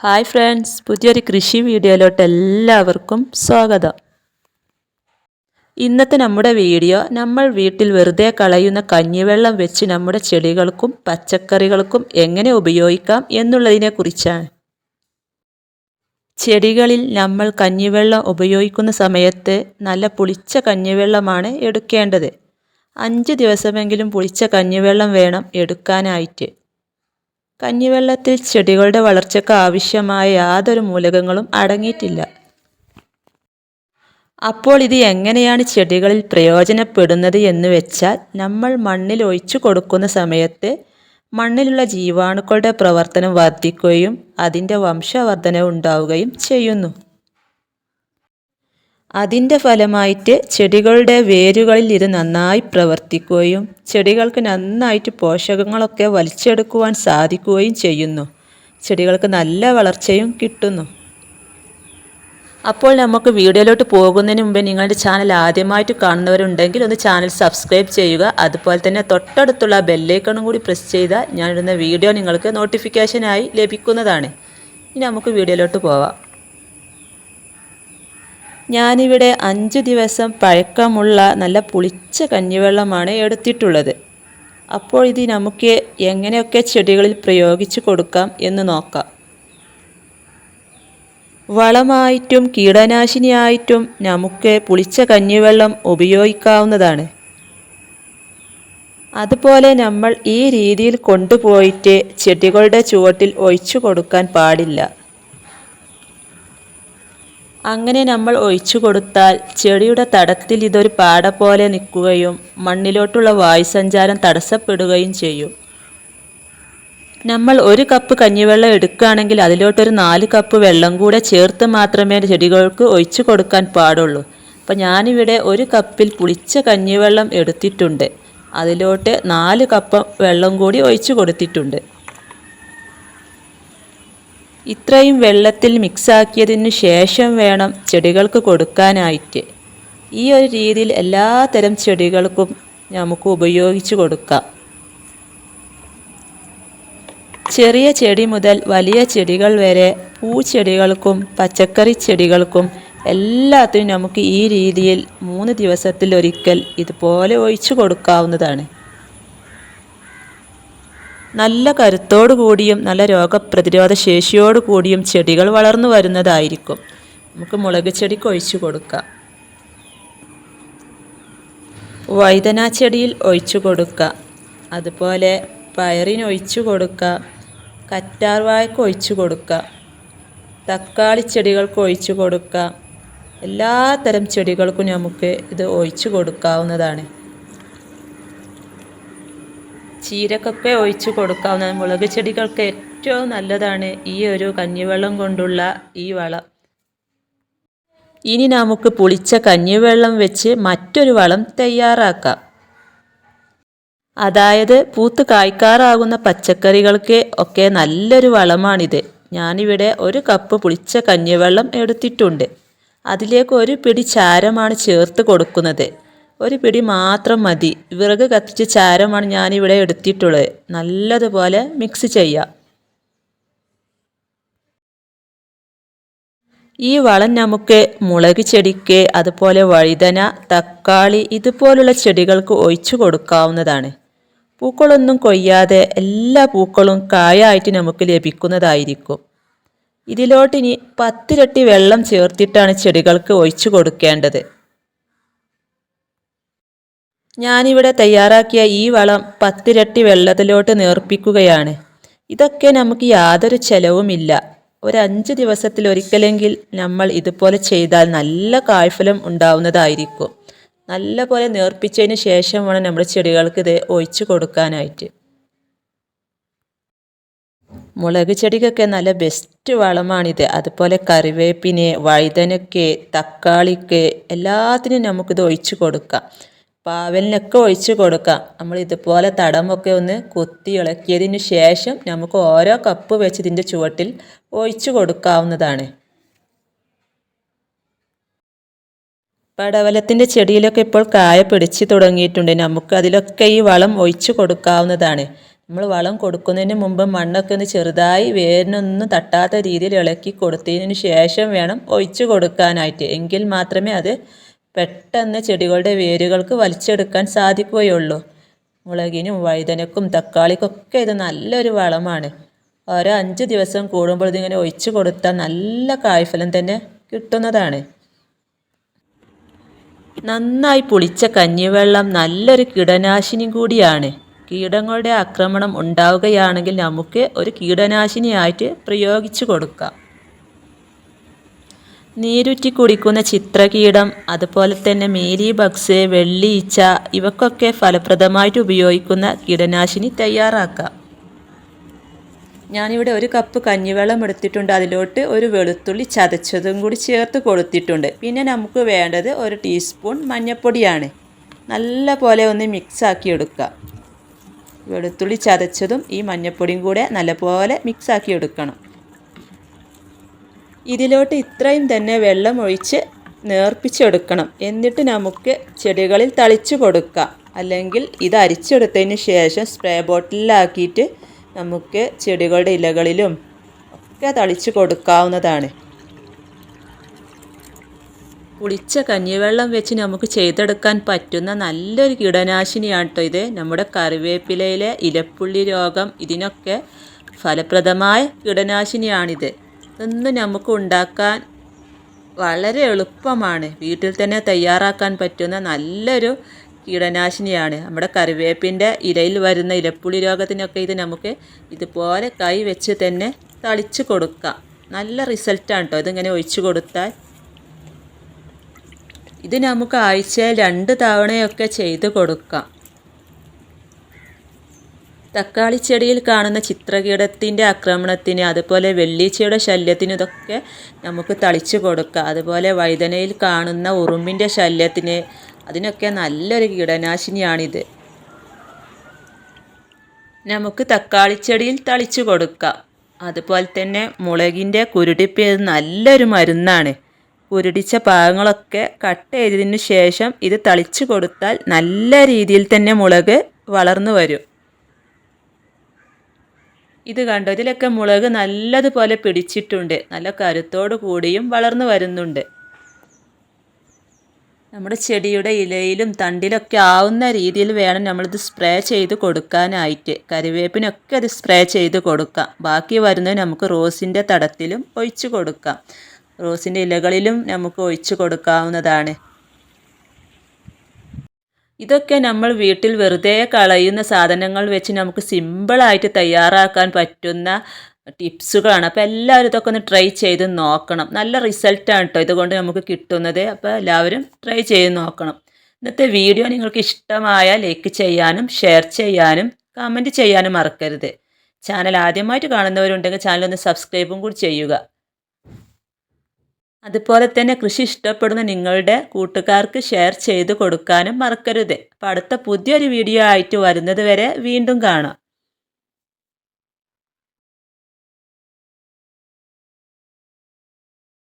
Hi friends പുതിയൊരു കൃഷി വീഡിയോയിലോട്ട് എല്ലാവർക്കും സ്വാഗതം. ഇന്നത്തെ നമ്മുടെ വീഡിയോ നമ്മൾ വീട്ടിൽ വെറുതെ കളയുന്ന കഞ്ഞിവെള്ളം വെച്ച് നമ്മുടെ ചെടികൾക്കും പച്ചക്കറികൾക്കും എങ്ങനെ ഉപയോഗിക്കാം എന്നുള്ളതിനെ കുറിച്ചാണ്. ചെടികളിൽ നമ്മൾ കഞ്ഞിവെള്ളം ഉപയോഗിക്കുന്ന സമയത്ത് നല്ല പുളിച്ച കഞ്ഞിവെള്ളമാണ് എടുക്കേണ്ടത്. അഞ്ച് ദിവസമെങ്കിലും പുളിച്ച കഞ്ഞിവെള്ളം വേണം എടുക്കാനായിട്ട്. കഞ്ഞിവെള്ളത്തിൽ ചെടികളുടെ വളർച്ചയ്ക്ക് ആവശ്യമായ യാതൊരു മൂലകങ്ങളും അടങ്ങിയിട്ടില്ല. അപ്പോൾ ഇത് എങ്ങനെയാണ് ചെടികളിൽ പ്രയോജനപ്പെടുന്നത് എന്ന് വെച്ചാൽ നമ്മൾ മണ്ണിൽ ഒഴിച്ചു കൊടുക്കുന്ന സമയത്ത് മണ്ണിലുള്ള ജീവാണുക്കളുടെ പ്രവർത്തനം വർദ്ധിക്കുകയും അതിന്റെ വംശവർദ്ധന ഉണ്ടാവുകയും ചെയ്യുന്നു. അതിന്റെ ഫലമായിട്ട് ചെടികളുടെ വേരുകളിൽ ഇത് നന്നായി പ്രവർത്തിക്കുകയും ചെടികൾക്ക് നന്നായിട്ട് പോഷകങ്ങളൊക്കെ വലിച്ചെടുക്കുവാൻ സാധിക്കുകയും ചെയ്യുന്നു. ചെടികൾക്ക് നല്ല വളർച്ചയും കിട്ടുന്നു. അപ്പോൾ നമുക്ക് വീഡിയോയിലോട്ട് പോകുന്നതിന് മുമ്പേ നിങ്ങളുടെ ചാനൽ ആദ്യമായിട്ട് കാണുന്നവരുണ്ടെങ്കിൽ ഒന്ന് ചാനൽ സബ്സ്ക്രൈബ് ചെയ്യുക. അതുപോലെ തന്നെ തൊട്ടടുത്തുള്ള ബെല്ലൈക്കണും കൂടി പ്രസ് ചെയ്താൽ ഞാനിടുന്ന വീഡിയോ നിങ്ങൾക്ക് നോട്ടിഫിക്കേഷനായി ലഭിക്കുന്നതാണ്. ഇനി നമുക്ക് വീഡിയോയിലോട്ട് പോവാം. ഞാനിവിടെ അഞ്ച് ദിവസം പഴക്കമുള്ള നല്ല പുളിച്ച കഞ്ഞിവെള്ളമാണ് എടുത്തിട്ടുള്ളത്. അപ്പോൾ ഇത് നമുക്ക് എങ്ങനെയൊക്കെ ചെടികളിൽ പ്രയോഗിച്ചു കൊടുക്കാം എന്ന് നോക്കാം. വളമായിട്ടും കീടനാശിനിയായിട്ടും നമുക്ക് പുളിച്ച കഞ്ഞിവെള്ളം ഉപയോഗിക്കാവുന്നതാണ്. അതുപോലെ നമ്മൾ ഈ രീതിയിൽ കൊണ്ടുപോയിട്ട് ചെടികളുടെ ചുവട്ടിൽ ഒഴിച്ചു കൊടുക്കാൻ പാടില്ല. അങ്ങനെ നമ്മൾ ഒഴിച്ചു കൊടുത്താൽ ചെടിയുടെ തടത്തിൽ ഇതൊരു പാട പോലെ നിൽക്കുകയും മണ്ണിലോട്ടുള്ള വായു സഞ്ചാരം തടസ്സപ്പെടുകയും ചെയ്യും. നമ്മൾ ഒരു കപ്പ് കഞ്ഞിവെള്ളം എടുക്കുകയാണെങ്കിൽ അതിലോട്ടൊരു നാല് കപ്പ് വെള്ളം കൂടെ ചേർത്ത് മാത്രമേ ചെടികൾക്ക് ഒഴിച്ചു കൊടുക്കാൻ പാടുള്ളൂ. അപ്പം ഞാനിവിടെ ഒരു കപ്പിൽ പുളിച്ച കഞ്ഞിവെള്ളം എടുത്തിട്ടുണ്ട്. അതിലോട്ട് നാല് കപ്പ് വെള്ളം കൂടി ഒഴിച്ചു കൊടുത്തിട്ടുണ്ട്. ഇത്രയും വെള്ളത്തിൽ മിക്സാക്കിയതിനു ശേഷം വേണം ചെടികൾക്ക് കൊടുക്കാനായിട്ട്. ഈ ഒരു രീതിയിൽ എല്ലാ തരം ചെടികൾക്കും നമുക്ക് ഉപയോഗിച്ച് കൊടുക്കാം. ചെറിയ ചെടി മുതൽ വലിയ ചെടികൾ വരെ പൂച്ചെടികൾക്കും പച്ചക്കറി ചെടികൾക്കും എല്ലാത്തിനും നമുക്ക് ഈ രീതിയിൽ മൂന്ന് ദിവസത്തിൽ ഒരിക്കൽ ഇതുപോലെ ഒഴിച്ചു കൊടുക്കാവുന്നതാണ്. നല്ല കരുത്തോടു കൂടിയും നല്ല രോഗപ്രതിരോധ ശേഷിയോടു കൂടിയും ചെടികൾ വളർന്നു വരുന്നതായിരിക്കും. നമുക്ക് മുളക് ചെടിക്ക് ഒഴിച്ചു കൊടുക്കാം. വൈതന ചെടിയിൽ ഒഴിച്ചു കൊടുക്കുക അതുപോലെ പയറിന് ഒഴിച്ചു കൊടുക്കുക കറ്റാർവാഴയ്ക്ക് ഒഴിച്ചു കൊടുക്കുക തക്കാളി ചെടികൾക്ക് ഒഴിച്ചു കൊടുക്കുക എല്ലാ തരം ചെടികൾക്കും നമുക്ക് ഇത് ഒഴിച്ചു കൊടുക്കാവുന്നതാണ്. ചീരക്കൊക്കെ ഒഴിച്ചു കൊടുക്കാവുന്ന മുളക് ചെടികൾക്ക് ഏറ്റവും നല്ലതാണ് ഈ ഒരു കഞ്ഞിവെള്ളം കൊണ്ടുള്ള ഈ വളം. ഇനി നമുക്ക് പുളിച്ച കഞ്ഞിവെള്ളം വെച്ച് മറ്റൊരു വളം തയ്യാറാക്കാം. അതായത് പൂത്ത് കായ്ക്കാറാകുന്ന പച്ചക്കറികൾക്ക് ഒക്കെ നല്ലൊരു വളമാണിത്. ഞാനിവിടെ ഒരു കപ്പ് പുളിച്ച കഞ്ഞിവെള്ളം എടുത്തിട്ടുണ്ട്. അതിലേക്ക് ഒരു പിടി ചാരമാണ് ചേർത്ത് കൊടുക്കുന്നത്. ഒരു പിടി മാത്രം മതി. വിറക് കത്തിച്ച് ചാരമാണ് ഞാനിവിടെ എടുത്തിട്ടുള്ളത് നല്ലതുപോലെ മിക്സ് ചെയ്യാം. ഈ വളം നമുക്ക് മുളക് ചെടിക്ക് അതുപോലെ വഴുതന തക്കാളി ഇതുപോലുള്ള ചെടികൾക്ക് ഒഴിച്ചു കൊടുക്കാവുന്നതാണ്. പൂക്കളൊന്നും കൊയ്യാതെ എല്ലാ പൂക്കളും കായായിട്ട് നമുക്ക് ലഭിക്കുന്നതായിരിക്കും. ഇതിലോട്ടിനി പത്തിരട്ടി വെള്ളം ചേർത്തിട്ടാണ് ചെടികൾക്ക് ഒഴിച്ചു കൊടുക്കേണ്ടത്. ഞാനിവിടെ തയ്യാറാക്കിയ ഈ വളം പത്തിരട്ടി വെള്ളത്തിലോട്ട് നേർപ്പിക്കുകയാണ്. ഇതൊക്കെ നമുക്ക് യാതൊരു ചെലവുമില്ല. ഒരു അഞ്ച് ദിവസത്തിൽ ഒരിക്കലെങ്കിൽ നമ്മൾ ഇതുപോലെ ചെയ്താൽ നല്ല കായ്ഫലം ഉണ്ടാവുന്നതായിരിക്കും. നല്ല പോലെ നേർപ്പിച്ചതിന് ശേഷം വേണം നമ്മുടെ ചെടികൾക്ക് ഇത് ഒഴിച്ചു കൊടുക്കാനായിട്ട്. മുളക് ചെടിക്കൊക്കെ നല്ല ബെസ്റ്റ് വളമാണിത്. അതുപോലെ കറിവേപ്പിന് വഴുതനയ്ക്ക് തക്കാളിക്ക് എല്ലാത്തിനും നമുക്കിത് ഒഴിച്ചു കൊടുക്കാം. പാവലിനൊക്കെ ഒഴിച്ചു കൊടുക്കാം. നമ്മൾ ഇതുപോലെ തടമൊക്കെ ഒന്ന് കുത്തി ഇളക്കിയതിന് ശേഷം നമുക്ക് ഓരോ കപ്പ് വെച്ച് ഇതിന്റെ ചുവട്ടിൽ ഒഴിച്ചു കൊടുക്കാവുന്നതാണ്. പടവലത്തിന്റെ ചെടിയിലൊക്കെ ഇപ്പോൾ കായ പിടിച്ച് തുടങ്ങിയിട്ടുണ്ട്. നമുക്ക് അതിലൊക്കെ ഈ വളം ഒഴിച്ചു കൊടുക്കാവുന്നതാണ്. നമ്മൾ വളം കൊടുക്കുന്നതിന് മുമ്പ് മണ്ണൊക്കെ ഒന്ന് ചെറുതായി വേരിനൊന്നും തട്ടാത്ത രീതിയിൽ ഇളക്കി കൊടുത്തതിന് ശേഷം വേണം ഒഴിച്ചു കൊടുക്കാനായിട്ട്. എങ്കിൽ മാത്രമേ അത് പെട്ടെന്ന് ചെടികളുടെ വേരുകൾക്ക് വലിച്ചെടുക്കാൻ സാധിക്കുകയുള്ളൂ. മുളകിനും വഴുതനക്കും തക്കാളിക്കൊക്കെ ഇത് നല്ലൊരു വളമാണ്. ഓരോ അഞ്ച് ദിവസം കൂടുമ്പോൾ ഇതിങ്ങനെ ഒഴിച്ചു കൊടുത്താൽ നല്ല കായ്ഫലം തന്നെ കിട്ടുന്നതാണ്. നന്നായി പുളിച്ച കഞ്ഞിവെള്ളം നല്ലൊരു കീടനാശിനി കൂടിയാണ്. കീടങ്ങളുടെ ആക്രമണം ഉണ്ടാവുകയാണെങ്കിൽ നമുക്ക് ഒരു കീടനാശിനിയായിട്ട് പ്രയോഗിച്ചു കൊടുക്കാം. നീരുറ്റി കുടിക്കുന്ന ചിത്രകീടം അതുപോലെ തന്നെ മേലി ബഗ്സ് വെള്ളിയിച്ച ഇവക്കൊക്കെ ഫലപ്രദമായിട്ട് ഉപയോഗിക്കുന്ന കീടനാശിനി തയ്യാറാക്കാം. ഞാനിവിടെ ഒരു കപ്പ് കഞ്ഞിവെള്ളം എടുത്തിട്ടുണ്ട്. അതിലോട്ട് ഒരു വെളുത്തുള്ളി ചതച്ചതും കൂടി ചേർത്ത് കൊടുത്തിട്ടുണ്ട് പിന്നെ നമുക്ക് വേണ്ടത് ഒരു ടീസ്പൂൺ മഞ്ഞൾപ്പൊടിയാണ് നല്ല പോലെ ഒന്ന് മിക്സ് ആക്കി എടുക്കുക വെളുത്തുള്ളി ചതച്ചതും ഈ മഞ്ഞൾപ്പൊടിയും കൂടെ നല്ലപോലെ മിക്സ് ആക്കി എടുക്കണം. ഇതിലോട്ട് ഇത്രയും തന്നെ വെള്ളം ഒഴിച്ച് നേർപ്പിച്ചെടുക്കണം. എന്നിട്ട് നമുക്ക് ചെടികളിൽ തളിച്ചു കൊടുക്കാം. അല്ലെങ്കിൽ ഇത് അരിച്ചെടുത്തതിന് ശേഷം സ്പ്രേ ബോട്ടിലാക്കിയിട്ട് നമുക്ക് ചെടികളുടെ ഇലകളിലും ഒക്കെ തളിച്ചു കൊടുക്കാവുന്നതാണ്. പുളിച്ച കഞ്ഞിവെള്ളം വെച്ച് നമുക്ക് ചെയ്തെടുക്കാൻ പറ്റുന്ന നല്ലൊരു കീടനാശിനിയാണ് കേട്ടോ ഇത്. നമ്മുടെ കറിവേപ്പിലയിലെ ഇലപ്പുള്ളി രോഗം ഇതിനൊക്കെ ഫലപ്രദമായ കീടനാശിനിയാണിത്. ഇതൊന്നും നമുക്ക് ഉണ്ടാക്കാൻ വളരെ എളുപ്പമാണ്. വീട്ടിൽ തന്നെ തയ്യാറാക്കാൻ പറ്റുന്ന നല്ലൊരു കീടനാശിനിയാണ്. നമ്മുടെ കറിവേപ്പിന്റെ ഇലയിൽ വരുന്ന ഇലപ്പുളി രോഗത്തിനൊക്കെ ഇത് നമുക്ക് ഇതുപോലെ കൈ വെച്ച് തന്നെ തളിച്ച് കൊടുക്കാം. നല്ല റിസൾട്ടാണ് കേട്ടോ ഇതിങ്ങനെ ഒഴിച്ചു കൊടുത്താൽ. ഇത് നമുക്ക് ആഴ്ചയിൽ രണ്ട് തവണയൊക്കെ ചെയ്ത് കൊടുക്കാം. തക്കാളി ചെടിയിൽ കാണുന്ന ചിത്രകീടത്തിന്റെ ആക്രമണത്തിന് അതുപോലെ വെള്ളീച്ചയുടെ ശല്യത്തിന് ഇതൊക്കെ നമുക്ക് തളിച്ചു കൊടുക്കാം. അതുപോലെ വഴുതനയിൽ കാണുന്ന ഉറുമ്പിന്റെ ശല്യത്തിന് അതിനൊക്കെ നല്ലൊരു കീടനാശിനിയാണിത്. നമുക്ക് തക്കാളിച്ചെടിയിൽ തളിച്ചു കൊടുക്കാം. അതുപോലെ തന്നെ മുളകിന്റെ കുരുടിപ്പ് ഇത് നല്ലൊരു മരുന്നാണ്. കുരുടിച്ച ഭാഗങ്ങളൊക്കെ കട്ട് ചെയ്തതിന് ശേഷം ഇത് തളിച്ചു കൊടുത്താൽ നല്ല രീതിയിൽ തന്നെ മുളക് വളർന്നു വരും. ഇത് കണ്ടോ? ഇതിലൊക്കെ മുളക് നല്ലതുപോലെ പിടിച്ചിട്ടുണ്ട്. നല്ല കരുത്തോടു കൂടിയും വളർന്നു വരുന്നുണ്ട്. നമ്മുടെ ചെടിയുടെ ഇലയിലും തണ്ടിലൊക്കെ ആവുന്ന രീതിയിൽ വേണം നമ്മളിത് സ്പ്രേ ചെയ്ത് കൊടുക്കാനായിട്ട്. കറിവേപ്പിനൊക്കെ അത് സ്പ്രേ ചെയ്ത് കൊടുക്കാം. ബാക്കി വരുന്നത് നമുക്ക് റോസിന്റെ തടത്തിലും ഒഴിച്ചു കൊടുക്കാം. റോസിന്റെ ഇലകളിലും നമുക്ക് ഒഴിച്ചു കൊടുക്കാവുന്നതാണ്. ഇതൊക്കെ നമ്മൾ വീട്ടിൽ വെറുതെ കളയുന്ന സാധനങ്ങൾ വെച്ച് നമുക്ക് സിമ്പിളായിട്ട് തയ്യാറാക്കാൻ പറ്റുന്ന ടിപ്സുകളാണ്. അപ്പോൾ എല്ലാവരും ഇതൊക്കെ ഒന്ന് ട്രൈ ചെയ്ത് നോക്കണം. നല്ല റിസൾട്ടാണ് കേട്ടോ ഇതുകൊണ്ട് നമുക്ക് കിട്ടുന്നത്. അപ്പോൾ എല്ലാവരും ട്രൈ ചെയ്ത് നോക്കണം. ഇന്നത്തെ വീഡിയോ നിങ്ങൾക്ക് ഇഷ്ടമായ ലൈക്ക് ചെയ്യാനും ഷെയർ ചെയ്യാനും കമന്റ് ചെയ്യാനും മറക്കരുത്. ചാനൽ ആദ്യമായിട്ട് കാണുന്നവരുണ്ടെങ്കിൽ ചാനൽ ഒന്ന് സബ്സ്ക്രൈബും കൂടി ചെയ്യുക. അതുപോലെ തന്നെ കൃഷി ഇഷ്ടപ്പെടുന്ന നിങ്ങളുടെ കൂട്ടുകാർക്ക് ഷെയർ ചെയ്ത് കൊടുക്കാനും മറക്കരുത്. അപ്പോൾ അടുത്ത പുതിയൊരു വീഡിയോ ആയിട്ട് വരുന്നത് വരെ വീണ്ടും കാണാം.